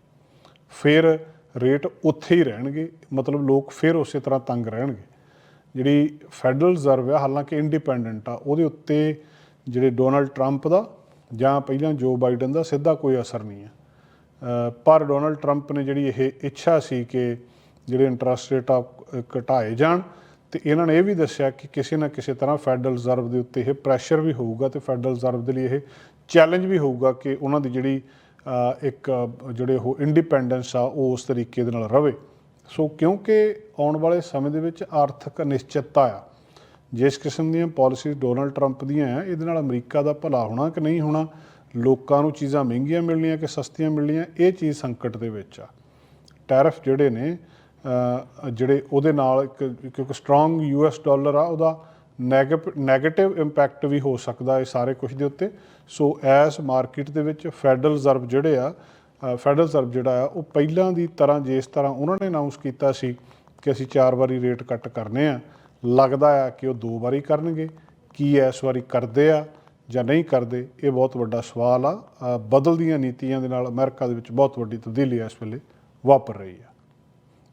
ਫਿਰ ਰੇਟ ਉੱਥੇ ਹੀ ਰਹਿਣਗੇ। ਮਤਲਬ ਲੋਕ ਫਿਰ ਉਸੇ ਤਰ੍ਹਾਂ ਤੰਗ ਰਹਿਣਗੇ। ਜਿਹੜੀ ਫੈਡਰਲ ਰਿਜ਼ਰਵ ਆ, ਹਾਲਾਂਕਿ ਇੰਡੀਪੈਂਡੈਂਟ ਆ, ਉਹਦੇ ਉੱਤੇ ਜਿਹੜੇ ਡੋਨਲਡ ਟਰੰਪ ਦਾ ਜਾਂ ਪਹਿਲਾਂ ਜੋ ਬਾਈਡਨ ਦਾ ਸਿੱਧਾ ਕੋਈ ਅਸਰ ਨਹੀਂ ਹੈ। ਪਰ ਡੋਨਲਡ ਟਰੰਪ ਨੇ ਜਿਹੜੀ ਇਹ ਇੱਛਾ ਸੀ ਕਿ ਜਿਹੜੇ ਇੰਟਰਸਟ ਰੇਟ ਆ ਘਟਾਏ ਜਾਣ ਤੇ ਇਹਨਾਂ ਨੇ ਇਹ ਵੀ ਦੱਸਿਆ ਕਿ ਕਿਸੇ ਨਾ ਕਿਸੇ ਤਰ੍ਹਾਂ ਫੈਡਰਲ ਰਿਜ਼ਰਵ ਦੇ ਉੱਤੇ ਇਹ ਪ੍ਰੈਸ਼ਰ ਵੀ ਹੋਊਗਾ ਤੇ ਫੈਡਰਲ ਰਿਜ਼ਰਵ ਦੇ ਲਈ ਇਹ ਚੈਲੰਜ ਵੀ ਹੋਊਗਾ ਕਿ ਉਹਨਾਂ ਦੀ ਜਿਹੜੀ ਇੱਕ ਜਿਹੜੇ ਉਹ ਇੰਡੀਪੈਂਡੈਂਸ ਆ, ਉਹ ਉਸ ਤਰੀਕੇ ਦੇ ਨਾਲ ਰਵੇ। ਸੋ ਕਿਉਂਕਿ ਆਉਣ ਵਾਲੇ ਸਮੇਂ ਦੇ ਵਿੱਚ ਆਰਥਿਕ ਅਨਿਸ਼ਚਿਤਤਾ ਆ, ਜਿਸ ਕਿਸਮ ਦੀਆਂ ਪਾਲਿਸੀਜ਼ ਡੋਨਲਡ ਟਰੰਪ ਦੀਆਂ ਆ, ਇਹਦੇ ਨਾਲ ਅਮਰੀਕਾ ਦਾ ਭਲਾ ਹੋਣਾ ਕਿ ਨਹੀਂ ਹੋਣਾ, ਲੋਕਾਂ ਨੂੰ ਚੀਜ਼ਾਂ ਮਹਿੰਗੀਆਂ ਮਿਲਣੀਆਂ ਕਿ ਸਸਤੀਆਂ ਮਿਲਣੀਆਂ, ਇਹ ਚੀਜ਼ ਸੰਕਟ ਦੇ ਵਿੱਚ ਆ। ਟੈਰਿਫ ਜਿਹੜੇ ਨੇ ਜਿਹੜੇ ਉਹਦੇ ਨਾਲ ਇੱਕ ਕਿਉਂਕਿ ਸਟਰੋਂਗ ਯੂਐਸ ਡਾਲਰ ਆ, ਉਹਦਾ ਨੈਗੇਟਿਵ ਇੰਪੈਕਟ ਵੀ ਹੋ ਸਕਦਾ ਹੈ ਸਾਰੇ ਕੁਝ ਦੇ ਉੱਤੇ। ਸੋ ਐਸ ਮਾਰਕੀਟ ਦੇ ਵਿੱਚ ਫੈਡਰਲ ਰਿਜ਼ਰਵ ਜਿਹੜੇ ਆ ਫੈਡਰਲ ਰਿਜ਼ਰਵ ਜਿਹੜਾ ਆ, ਉਹ ਪਹਿਲਾਂ ਦੀ ਤਰ੍ਹਾਂ ਜਿਸ ਤਰ੍ਹਾਂ ਉਹਨਾਂ ਨੇ ਅਨਾਉਂਸ ਕੀਤਾ ਸੀ ਕਿ ਅਸੀਂ ਚਾਰ ਵਾਰੀ ਰੇਟ ਕੱਟ ਕਰਨੇ ਆ, ਲੱਗਦਾ ਆ ਕਿ ਉਹ ਦੋ ਵਾਰੀ ਕਰਨਗੇ। ਕੀ ਇਸ ਵਾਰੀ ਕਰਦੇ ਆ ਜਾਂ ਨਹੀਂ ਕਰਦੇ, ਇਹ ਬਹੁਤ ਵੱਡਾ ਸਵਾਲ ਆ। ਬਦਲਦੀਆਂ ਨੀਤੀਆਂ ਦੇ ਨਾਲ ਅਮਰੀਕਾ ਦੇ ਵਿੱਚ ਬਹੁਤ ਵੱਡੀ ਤਬਦੀਲੀ ਇਸ ਵੇਲੇ ਵਾਪਰ ਰਹੀ ਆ।